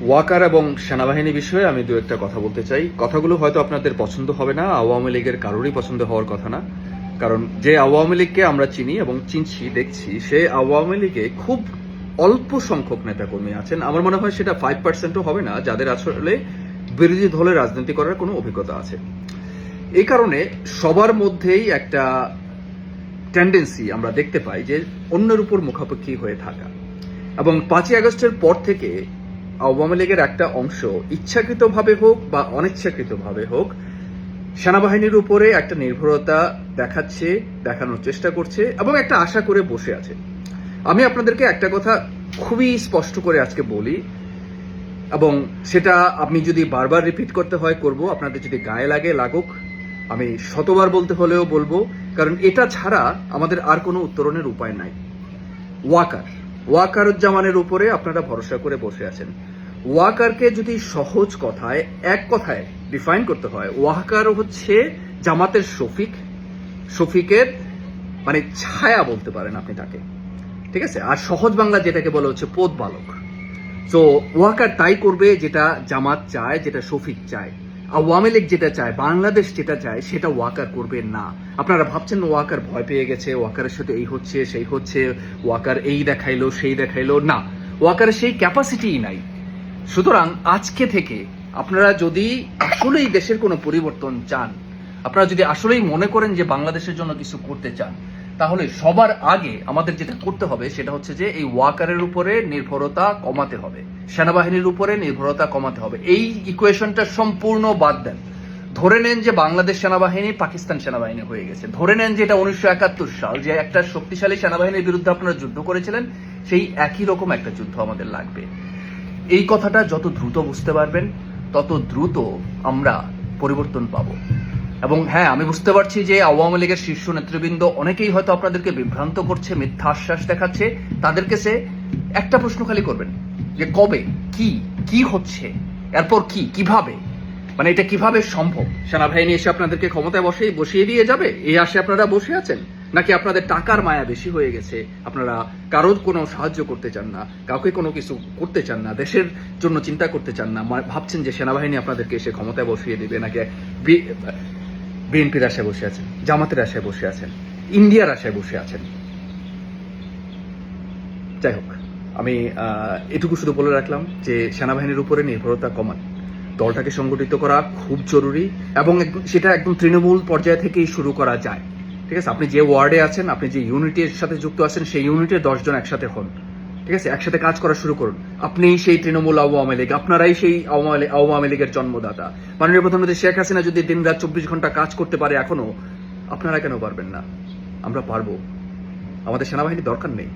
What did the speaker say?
ওয়াকার এবং সেনাবাহিনী বিষয়ে আমি দু একটা কথা বলতে চাই। কথাগুলো হয়তো আপনাদের পছন্দ হবে না, আওয়ামী লীগের কারোরই পছন্দ হওয়ার কথা না। কারণ যে আওয়ামী লীগকে আমরা চিনি এবং চিনছি, দেখছি, সে আওয়ামী লীগে খুব অল্প সংখ্যক নেতাকর্মী আছেন। আমার মনে হয় সেটা ফাইভ পার্সেন্টও হবে না, যাদের আসলে বিরোধী দলে রাজনীতি করার কোনো অভিজ্ঞতা আছে। এই কারণে সবার মধ্যেই একটা টেন্ডেন্সি আমরা দেখতে পাই যে অন্যের উপর মুখাপেক্ষি হয়ে থাকা। এবং পাঁচই আগস্টের পর থেকে আওয়ামী লীগের একটা অংশ ইচ্ছাকৃতভাবে হোক বা অনিচ্ছাকৃতভাবে হোক, সেনাবাহিনীর উপরে একটা নির্ভরতা দেখাচ্ছে, দেখানোর চেষ্টা করছে এবং একটা আশা করে বসে আছে। আমি আপনাদেরকে একটা কথা খুবই স্পষ্ট করে আজকে বলি এবং সেটা আপনি যদি বারবার রিপিট করতে হয়, করব। আপনাদের যদি গায়ে লাগে, লাগুক, আমি শতবার বলতে হলেও বলব, কারণ এটা ছাড়া আমাদের আর কোনো উত্তরণের উপায় নাই। ওয়াকার, ওয়াকারুজ্জামানের উপরে আপনারা ভরসা করে বসে আছেন। ওয়াকারকে যদি সহজ কথায়, এক কথায় ডিফাইন করতে হয়, ওয়াকার হচ্ছে জামাতের শফিক। শফিকের মানে ছায়া বলতে পারেন আপনি তাকে। ঠিক আছে? আর সহজ বাংলা যেটাকে বলা হচ্ছে পোদ বালক তো ওয়াকার তাই করবে যেটা জামাত চায়, যেটা শফিক চায়। আওয়ামী লীগ যেটা চায়, বাংলাদেশ যেটা চায়, সেটা ওয়াকার করবে না। আপনারা ভাবছেন ওয়াকার ভয় পেয়ে গেছে, ওয়াকারের সাথে এই হচ্ছে, সেই হচ্ছে, ওয়াকার এই দেখাইলো, সেই দেখাইলো। না, ওয়াকারের সেই ক্যাপাসিটিই নাই। সুতরাং আজকে থেকে আপনারা যদি আসলেই দেশের কোনো পরিবর্তন চান, আপনারা যদি আসলেই মনে করেন যে বাংলাদেশের জন্য কিছু করতে চান, তাহলে সবার আগে আমাদের যেটা করতে হবে সেটা হচ্ছে যে এই ওয়াকারের উপরে নির্ভরতা কমাতে হবে, সেনাবাহিনীর উপরে নির্ভরতা কমাতে হবে। এই ইকুয়েশনটা সম্পূর্ণ বাদ দেন। ধরে নেন যে বাংলাদেশ সেনাবাহিনী পাকিস্তান সেনাবাহিনী হয়ে গেছে। ধরে নেন যে এটা উনিশশো একাত্তর সাল, যে একটা শক্তিশালী সেনাবাহিনীর বিরুদ্ধে আপনারা যুদ্ধ করেছিলেন, সেই একই রকম একটা যুদ্ধ আমাদের লাগবে। এই কথাটা যত দ্রুত বুঝতে পারবেন, তত দ্রুত আমরা পরিবর্তন পাবো। এবং হ্যাঁ আমি বুঝতে পারছি যে আওয়ামী লীগের শীর্ষ নেতৃবৃন্দ অনেকেই হয়তো আপনাদেরকে বিভ্রান্ত করছে মিথ্যা আশ্বাস দেখাচ্ছে। তাদেরকে সে একটা প্রশ্ন খালি করবেন, যে কবে, কি কি হচ্ছে, এরপর কি, কীভাবে? মানে এটা কীভাবে সম্ভব? সেনাবাহিনী এসে আপনাদেরকে ক্ষমতায় বসে বসিয়ে দিয়ে যাবে? এই আশে আপনারা বসে আছেন? নাকি আপনাদের টাকার মায়া বেশি হয়ে গেছে? আপনারা কারোর কোনো সাহায্য করতে চান না, কাউকে কোনো কিছু করতে চান না, দেশের জন্য চিন্তা করতে চান না ভাবছেন যে সেনাবাহিনী আপনাদেরকে এসে ক্ষমতায় বসিয়ে দিবে নাকি বিএনপির আশায় বসে আছেন, জামাতের আশায় বসে আছেন, ইন্ডিয়ার আশায় বসে আছেন? যাই হোক, আমি এটুকু শুধু বলে রাখলাম যে সেনাবাহিনীর উপরে নির্ভরতা কমান। দলটাকে সংগঠিত করা খুব জরুরি এবং সেটা একদম তৃণমূল পর্যায় থেকেই শুরু করা যায়। ঠিক আছে? আপনি যে ওয়ার্ডে আছেন, আপনি যে ইউনিটের সাথে যুক্ত আছেন, সেই ইউনিটের দশজন একসাথে হন। ঠিক আছে? একসাথে কাজ করা শুরু করুন। আপনি সেই তৃণমূল আওয়ামী লীগ, আপনারাই সেই আওয়ামী লীগের জন্মদাতা। মাননীয় প্রধানমন্ত্রী শেখ হাসিনা যদি দিন রাত চব্বিশ ঘণ্টা কাজ করতে পারে এখনও, আপনারা কেন পারবেন না? আমরা পারব। আমাদের সেনাবাহিনী দরকার নেই।